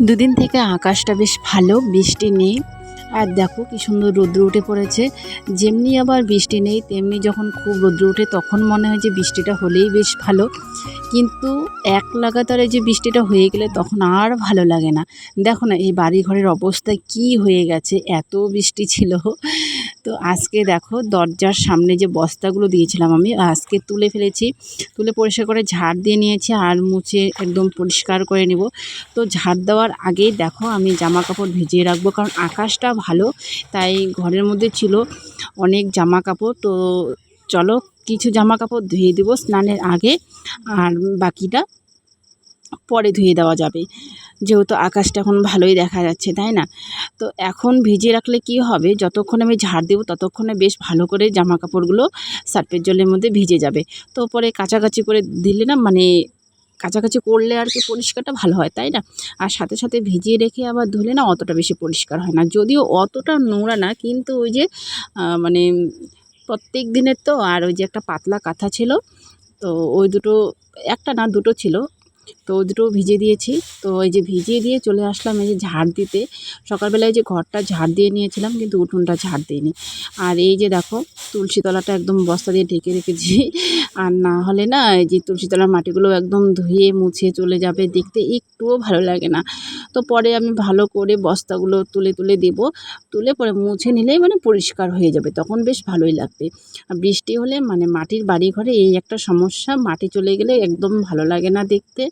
দুদিন থেকে আকাশটা বেশ ভালো, বৃষ্টি নেই। আর দেখো কি সুন্দর রৌদ্র উঠে পড়েছে। যেমনি আবার বৃষ্টি নেই, তেমনি যখন খুব রৌদ্র উঠে তখন মনে হয় যে বৃষ্টিটা হলেই বেশ ভালো। কিন্তু এক লাগাতারে যে বৃষ্টিটা হয়ে গেলে তখন আর ভালো লাগে না। দেখো না, এই বাড়ি ঘরের অবস্থা কি হয়ে গেছে, এত বৃষ্টি ছিল। তো আজকে দেখো, দরজার সামনে যে বস্তাগুলো দিয়েছিলাম আমি, আজকে তুলে ফেলেছি। তুলে পরিষ্কার করে ঝাড় দিয়ে নিয়েছি আর মুছে একদম পরিষ্কার করে নেব। তো ঝাড় দেওয়ার আগেই দেখো, আমি জামা কাপড় ভিজিয়ে রাখব কারণ আকাশটা ভালো, তাই ঘরের মধ্যে ছিল অনেক জামা কাপড় তো চলো কিছু জামা কাপড় ধুয়ে দেবো স্নানের আগে, আর বাকিটা পরে ধুয়ে দেওয়া যাবে। যেহেতু আকাশটা এখন ভালোই দেখা যাচ্ছে, তাই না? তো এখন ভিজিয়ে রাখলে কি হবে? যতক্ষণ আমি ঝাড় দেবো, ততক্ষণে বেশ ভালো করে জামা কাপড়গুলো সার্ফের জলের মধ্যে ভিজে যাবে। তো পরে কাছাকাছি করে দিলে না মানে কাছাকাছি করলে আর কি পরিষ্কারটা ভালো হয়, তাই না? আর সাথে সাথে ভিজিয়ে রেখে আবার ধুলে না অতটা বেশি পরিষ্কার হয় না। যদিও অতটা নোংরা না, কিন্তু ওই যে মানে প্রত্যেক দিনের তো, আর ওই যে একটা পাতলা কাঁথা ছিল, তো ওই দুটো, একটা না, দুটো ছিল। তো দুটো ভিজিয়ে দিয়েছি। তো ওই যে ভিজিয়ে দিয়ে চলে আসলাম এই যে ঝাড় দিতে। সকালবেলায় যে ঘরটা ঝাড় দিয়ে নিয়েছিলাম কিন্তু উঠোনটা ঝাড় দিইনি। আর এই যে দেখো, তুলসী তলাটা একদম বস্তা দিয়ে ঢেকে রেখেছি। আর না হলে না এই যে তুলসী তলার মাটিগুলো একদম ধুয়ে মুছে চলে যাবে দেখতে একটুও ভালো লাগে না। তো পরে আমি ভালো করে বস্তাগুলো তুলে তুলে দেব। তুলে পরে মুছে নিলেই মানে পরিষ্কার হয়ে যাবে, তখন বেশ ভালোই লাগবে। আর বৃষ্টি হলে মানে মাটির বাড়ি ঘরে এই একটা সমস্যা, মাটি চলে গেলে একদম ভালো লাগে না দেখতে।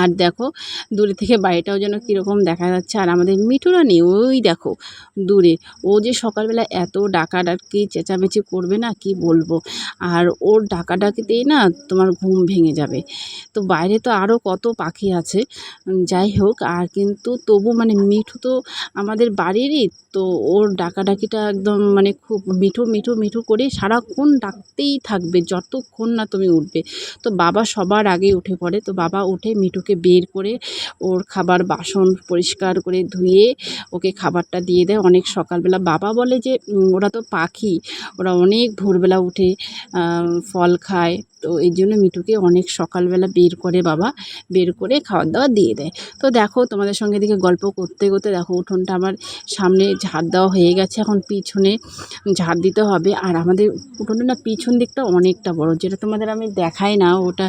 আর দেখো, দূরে থেকে বাড়িটাও যেন কীরকম দেখা যাচ্ছে। আর আমাদের মিঠুরা নেই, ওই দেখো, দূরে। ও যে সকালবেলা এত ডাকাডাকি, চেঁচামেচি করবে না, কি বলব? আর ওর ডাকাডাকিতেই না তোমার ঘুম ভেঙে যাবে। তো বাইরে তো আরও কত পাখি আছে। যাই হোক, আর কিন্তু তবু মানে মিঠু তো আমাদের বাড়িরই, তো ওর ডাকাডাকিটা একদম মানে খুব মিঠু মিঠু মিঠু করে সারাক্ষণ ডাকতেই থাকবে, যতক্ষণ না তুমি উঠবে। তো বাবা সবার আগে উঠে পড়ে, তো বাবা উঠে মিঠুকে বের করে ওর খাবার বাসন পরিষ্কার করে ধুয়ে ওকে খাবারটা দিয়ে দেয়। অনেক সকালবেলা বাবা বলে যে ওরা তো পাখি, ওরা অনেক ভোরবেলা উঠে ফল খায়। তো এই জন্য মিঠুকে অনেক সকালবেলা বের করে বাবা, বের করে খাবার দাবার দিয়ে দেয়। তো দেখো, তোমাদের সঙ্গে দিকে গল্প করতে করতে দেখো, উঠোনটা আমার সামনে ঝাড় দেওয়া হয়ে গেছে। এখন পিছনে ঝাড় দিতে হবে। আর আমাদের উঠোনে না পিছন দিকটা অনেকটা বড়। যেটা তোমাদের আমি দেখাই না, ওটা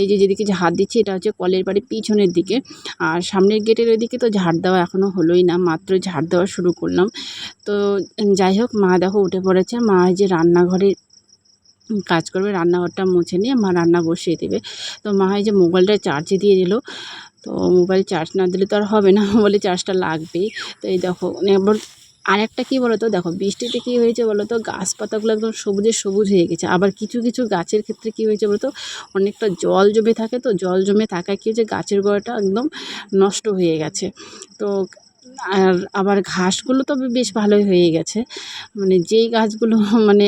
এই যে যেদিকে ঝাড় দিচ্ছি, এটা হচ্ছে কলের বাড়ির পিছনের দিকে। আর সামনের গেটের ওইদিকে তো ঝাড় দেওয়া এখনও হলোই না, মাত্র ঝাড় দেওয়া শুরু করলাম। তো যাই হোক, মা দেখো উঠে পড়েছে। মা যে রান্নাঘরে কাজ করবে, রান্নাঘরটা মুছে নিয়ে মা রান্না বসিয়ে দেবে। তো মা এই যে মোবাইলটা চার্জে দিয়ে দিল, তো মোবাইল চার্জ না দিলে তো আর হবে না, মোবাইলে চার্জটা লাগবেই। তো এই দেখো এবার আরেকটা কী বলো তো দেখো বৃষ্টিতে কী হয়েছে বলো তো গাছপাতাগুলো একদম সবুজে সবুজ হয়ে গেছে। আবার কিছু কিছু গাছের ক্ষেত্রে কী হয়েছে বলো তো অনেকটা জল জমে থাকে তো, জল জমে থাকায় কী হয়েছে, গাছের গোড়াটা একদম নষ্ট হয়ে গেছে। তো আর আবার ঘাসগুলো তো বেশ ভালোই হয়ে গেছে। মানে যেই গাছগুলো মানে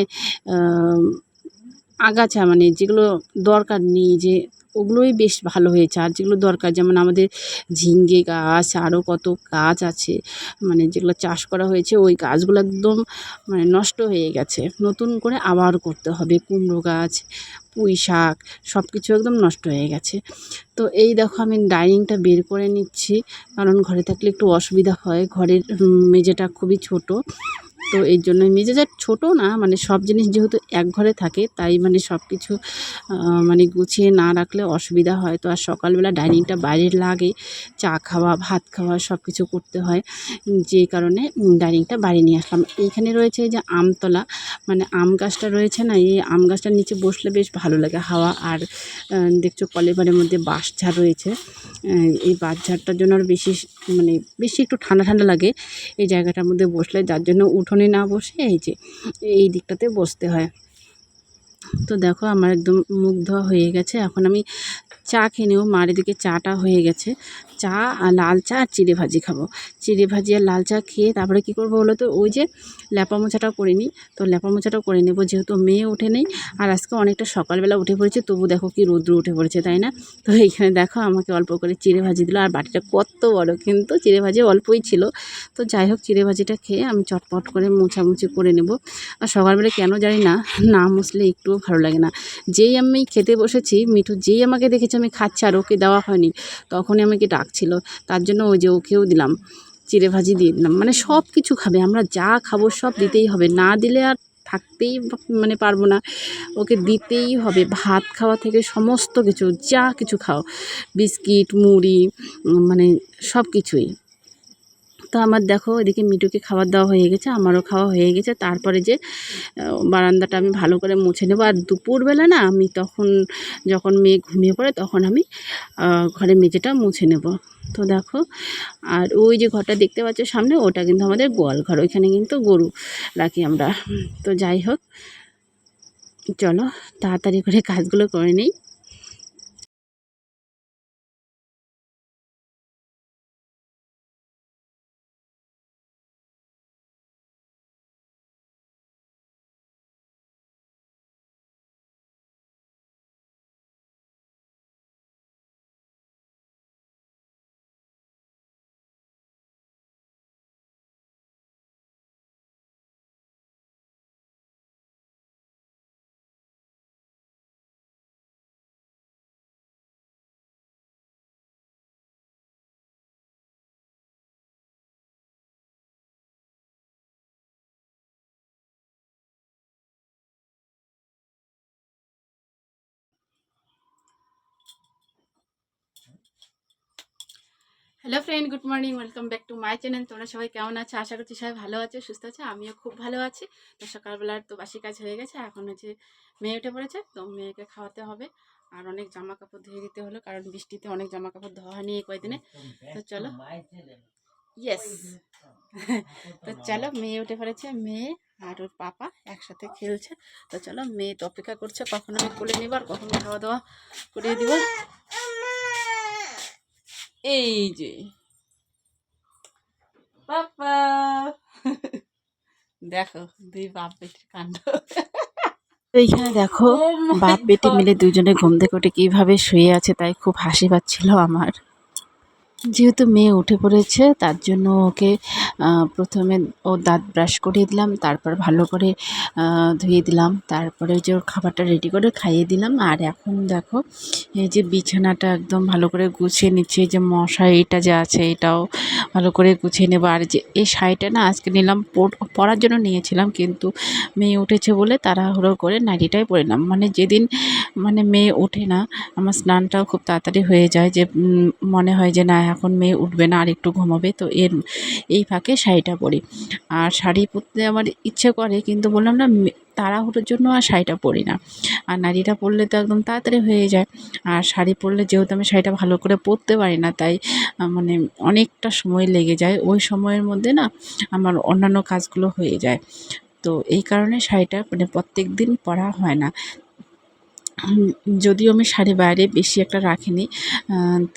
আগাছা মানে যেগুলো দরকার নেই যে ওগুলোই বেশ ভালো হয়েছে। আর যেগুলো দরকার, যেমন আমাদের ঝিঙ্গে গাছ আরও কত গাছ আছে মানে যেগুলো চাষ করা হয়েছে, ওই গাছগুলো একদম মানে নষ্ট হয়ে গেছে। নতুন করে আবার করতে হবে। কুমড়ো গাছ, পুঁই শাক সব কিছু একদম নষ্ট হয়ে গেছে। তো এই দেখো আমি ডাইনিংটা বের করে নিচ্ছি। কারণ ঘরে থাকলে একটু অসুবিধা হয়। ঘরের মেঝেটা খুবই ছোট। তো এই জন্য মেঝেটা ছোটো না মানে সব জিনিস যেহেতু এক ঘরে থাকে তাই মানে সব কিছু মানে গুছিয়ে না রাখলে অসুবিধা হয়। তো আর সকালবেলা ডাইনিংটা বাইরে লাগে চা খাওয়া ভাত খাওয়া সব কিছু করতে হয়। যে কারণে ডাইনিংটা বাইরে নিয়ে আসলাম। এইখানে রয়েছে যে আমতলা মানে আম গাছটা রয়েছে না এই আম গাছটার নিচে বসলে বেশ ভালো লাগে হাওয়া। আর দেখছ কলেবারের মধ্যে বাঁশঝাড় রয়েছে। আহ, এই বাঁশঝাড়টার জন্য আর বেশি মানে বেশি একটু ঠান্ডা ঠান্ডা লাগে। এই জায়গাটার মধ্যে বসলে যার জন্য উঠোনে না বসে এই যে এই দিকটাতে বসতে হয়। তো দেখো আমার একদম মুখ ধোয়া হয়ে গেছে। এখন আমি চা খেয়ে নেব মার এদিকে চাটা হয়ে গেছে। চা আর লাল চা আর চিড়ে ভাজি খাব। চিড়ে ভাজি আর লাল চা খেয়ে তারপরে কী করব বলো তো? ওই যে ল্যাপা মোছাটা করে নিই। তো ল্যাপা মোছাটাও করে নেব, যেহেতু মেয়ে ওঠে নেই। আর আজকে অনেকটা সকালবেলা উঠে পড়েছে, তবু দেখো কি রৌদ্র উঠে পড়েছে, তাই না? তো এইখানে দেখো আমাকে অল্প করে চিড়ে ভাজি দিল। আর বাটিটা কত বড়, কিন্তু চিড়ে ভাজি অল্পই ছিল। তো যাই হোক, চিড়ে ভাজিটা খেয়ে আমি চটপট করে মোছামুছি করে নেব। আর সকালবেলা কেন জানি না না মুছলে একটুও ভালো লাগে না। যেই আমি খেতে বসেছি, মিঠু যেই আমাকে দেখেছে আমি খাচ্ছি আর ওকে দেওয়া হয়নি। তখনই আমাকে ডাকছিল। তার জন্য ওই যে ওকেও দিলাম। চিড়ে ভাজি দিয়ে দিলাম। মানে সব কিছু খাবে। আমরা যা খাব সব দিতেই হবে। না দিলে আর থাকতেই মানে পারব না। ওকে দিতেই হবে। ভাত খাওয়া থেকে সমস্ত কিছু, যা কিছু খাও। বিস্কিট, মুড়ি মানে সব কিছুই তো আমার দেখো এদিকে মিটুকে খাবার দেওয়া হয়ে গেছে, আমারও খাওয়া হয়ে গেছে। তারপরে যে বারান্দাটা আমি ভালো করে মুছে নেব। আর দুপুরবেলা না আমি তখন যখন মেয়ে ঘুমিয়ে পড়ে তখন আমি ঘরে মেঝেটা মুছে নেব। তো দেখো, আর ওই যে ঘরটা দেখতে পাচ্ছ সামনে, ওটা কিন্তু আমাদের গোয়াল ঘর, ওইখানে কিন্তু গরু রাখি আমরা। তো যাই হোক, চলো তাড়াতাড়ি করে কাজগুলো করে নিই। Hello friend good morning welcome back to my channel তোমরা সবাই কেমন আছো? আশা করছি সবাই ভালো আছে সুস্থ আছে। আমিও খুব ভালো আছি। তো সকালবেলার তো বাসি কাজ হয়ে গেছে। এখন হচ্ছে মেয়ে উঠে পড়েছে তো মেয়েকে খাওয়াতে হবে। আর অনেক জামা কাপড় ধুয়ে দিতে হলো কারণ বৃষ্টিতে অনেক জামা কাপড় ধোয়া হয়নি এই কয়দিনে। তো চলো। ইয়েস তো চলো মেয়ে উঠে পড়েছে মেয়ে আর ওর পাপা একসাথে খেলছে। তো চলো মেয়ে তো অপেক্ষা করছে কখন আমি কোলে নিব আর কখন খাওয়া দাওয়া করিয়ে দিব। এই যে। পাপা। দেখো দুই বাপ বেটির কাণ্ড। তো এইখানে দেখো বাপ বেটি মিলে দুজনে ঘুম থেকে উঠে কীভাবে শুয়ে আছে তাই খুব হাসি পাচ্ছিল আমার। যেহেতু মেয়ে উঠে পড়েছে, তার জন্য ওকে প্রথমে ও দাঁত ব্রাশ করিয়ে দিলাম, তারপর ভালো করে ধুয়ে দিলাম, তারপরে যে ওর খাবারটা রেডি করে খাইয়ে দিলাম। আর এখন দেখো, এই যে বিছানাটা একদম ভালো করে গুছিয়ে নিচ্ছে যে মশা মশারিটা যে আছে এটাও ভালো করে গুছিয়ে নেব। আর যে এই শাড়িটা না আজকে নিলাম, পর- পরার জন্য নিয়েছিলাম, কিন্তু মেয়ে উঠেছে বলে তাড়াহুড়ো করে নাইটিটাই পরে নিলাম। মানে যেদিন মানে মেয়ে ওঠে না, আমার স্নানটাও খুব তাড়াতাড়ি হয়ে যায়, যে মনে হয় যে না এখন মেয়ে উঠবে না, আর একটু ঘুমাবে, তো এর এই ফাঁকে শাড়িটা পরি। আর শাড়ি পরতে আমার ইচ্ছে করে, কিন্তু বললাম না তাড়াহুড়োর জন্য আর শাড়িটা পরি না। আর নারীটা পরলে তো একদম তাড়াতাড়ি হয়ে যায়। আর শাড়ি পরলে যেহেতু আমি শাড়িটা ভালো করে পরতে পারি না, তাই মানে অনেকটা সময় লেগে যায়। ওই সময়ের মধ্যে না আমার অন্যান্য কাজগুলো হয়ে যায়। তো এই কারণে শাড়িটা মানে প্রত্যেক দিন পরা হয় না। যদিও আমি শাড়ি বাইরে বেশি একটা রাখিনি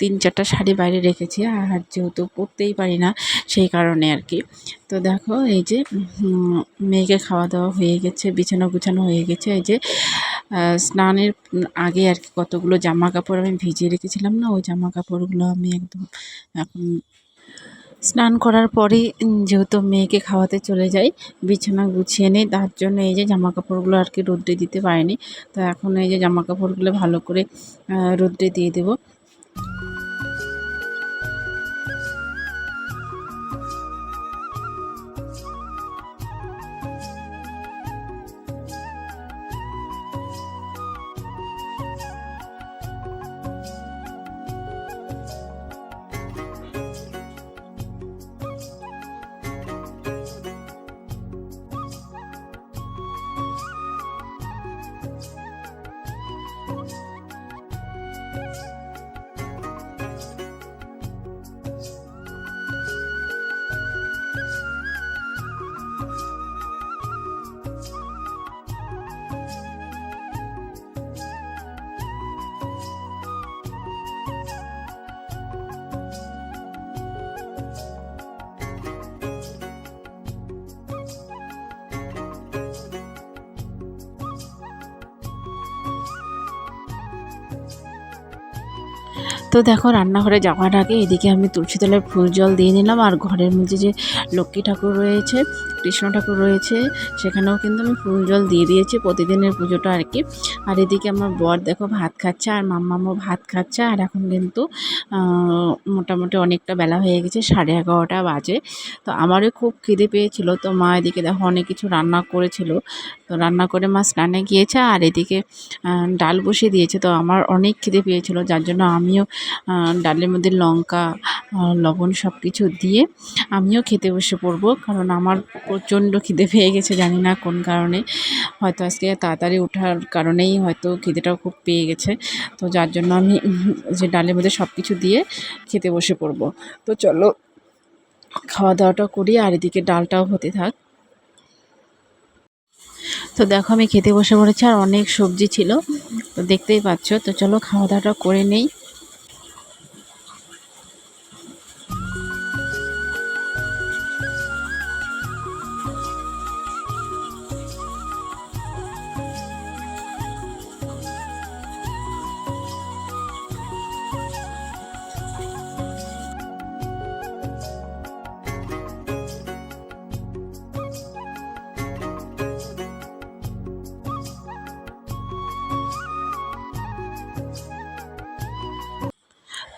তিন চারটা শাড়ি বাইরে রেখেছি, আর যেহেতু পরতেই পারি না সেই কারণে আর কি। তো দেখো, এই যে মেয়েকে খাওয়া দাওয়া হয়ে গেছে বিছানা গুছানো হয়ে গেছে, এই যে স্নানের আগে আর কি কতগুলো জামা কাপড় আমি ভিজিয়ে রেখেছিলাম না, ওই জামা কাপড়গুলো আমি একদম এখন স্নান করার পরে যেহেতু মেয়েকে খাওয়াতে চলে যাই, বিছানা গুছিয়ে নিই। তার জন্য এই যে জামা কাপড়গুলো আর কি রোদ্রে দিতে পারিনি। তো এখন এই যে জামা কাপড়গুলো ভালো করে রোদ্রে দিয়ে দেবো। তো দেখো, রান্নাঘরে যাওয়ার আগে এদিকে আমি তুলসী তলায় ফুল জল দিয়ে নিলাম আর ঘরের মধ্যে যে লক্ষ্মী ঠাকুর রয়েছে, কৃষ্ণ ঠাকুর রয়েছে, সেখানেও কিন্তু আমি ফুল জল দিয়ে দিয়েছি প্রতিদিনের পুজোটা আর কি। আর এদিকে আমার বর দেখো ভাত খাচ্ছে আর মাম্মামও ভাত খাচ্ছে আর এখন কিন্তু মোটামুটি অনেকটা বেলা হয়ে গেছে, সাড়ে এগারোটা বাজে। তো আমারও খুব খিদে পেয়েছিল, তো মা এদিকে দেখো অনেক কিছু রান্না করেছিল। তো রান্না করে মা স্নানে গিয়েছে আর এদিকে ডাল বসিয়ে দিয়েছে, তো আমার অনেক খিদে পেয়েছিল, যার জন্য আমিও ডালের মধ্যে লঙ্কা লবণ সব কিছু দিয়ে আমিও খেতে বসে পড়ব। কারণ আমার প্রচণ্ড খিদে পেয়ে গেছে, জানি না কোন কারণে। হয়তো আজকে তাড়াতাড়ি ওঠার কারণেই হয়তো খিদেটাও খুব পেয়ে গেছে। তো যার জন্য আমি যে ডালের মধ্যে সব কিছু দিয়ে খেতে বসে পড়ব। তো চলো খাওয়া দাওয়াটা করি আর এদিকে ডালটাও হতে থাক। তো দেখো আমি খেতে বসে পড়েছি আর অনেক সবজি ছিল। তো দেখতেই পাচ্ছ। তো চলো খাওয়া দাওয়াটা করে নেই।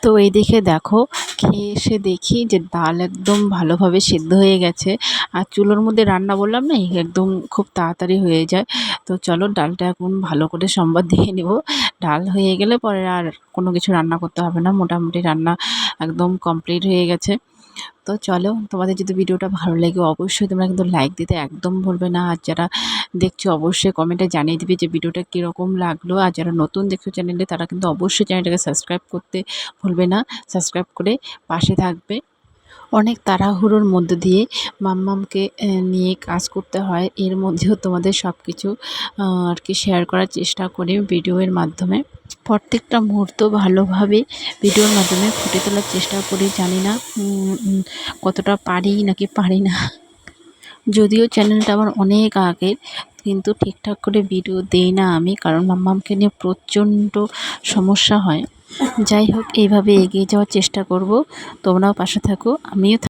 তো এই দিকে দেখো, খেয়ে এসে দেখি যে ডাল একদম ভালোভাবে সেদ্ধ হয়ে গেছে। আর চুলোর মধ্যে রান্না বললাম না একদম খুব তাড়াতাড়ি হয়ে যায়। তো চলো ডালটা এখন ভালো করে সম্বাদ দিয়ে নেব। ডাল হয়ে গেলে পরে আর কোনো কিছু রান্না করতে হবে না। মোটামুটি রান্না একদম কমপ্লিট হয়ে গেছে। তো চলো, তোমাদের যদি ভিডিওটা ভালো লাগে অবশ্যই তোমরা কিন্তু লাইক দিতে একদম ভুলবে না। আর যারা দেখছ অবশ্যই কমেন্টে জানিয়ে দিবে যে ভিডিওটা কীরকম লাগল। আর যারা নতুন দেখছ চ্যানেলে তারা কিন্তু অবশ্যই চ্যানেলটাকে সাবস্ক্রাইব করতে ভুলবে না। সাবস্ক্রাইব করে পাশে থাকবে। অনেক তাড়াহুড়োর মধ্য দিয়ে মাম্মামকে নিয়ে কাজ করতে হয়। এর মধ্যেও তোমাদের সব কিছু আর কি শেয়ার করার চেষ্টা করি ভিডিওর মাধ্যমে। প্রত্যেকটা মুহূর্ত ভালোভাবে ভিডিওর মাধ্যমে ফুটে তোলার চেষ্টা করি, জানি না কতটা পারি নাকি পারি না। যদিও চ্যানেলটা আমার অনেক আগের, কিন্তু ঠিকঠাক করে ভিডিও দেই না আমি, কারণ মাম্মামকে নিয়ে প্রচণ্ড সমস্যা হয়। যাই হোক এইভাবে এগিয়ে যাওয়ার চেষ্টা করব। তোমরাও পাশে থাকো আমিও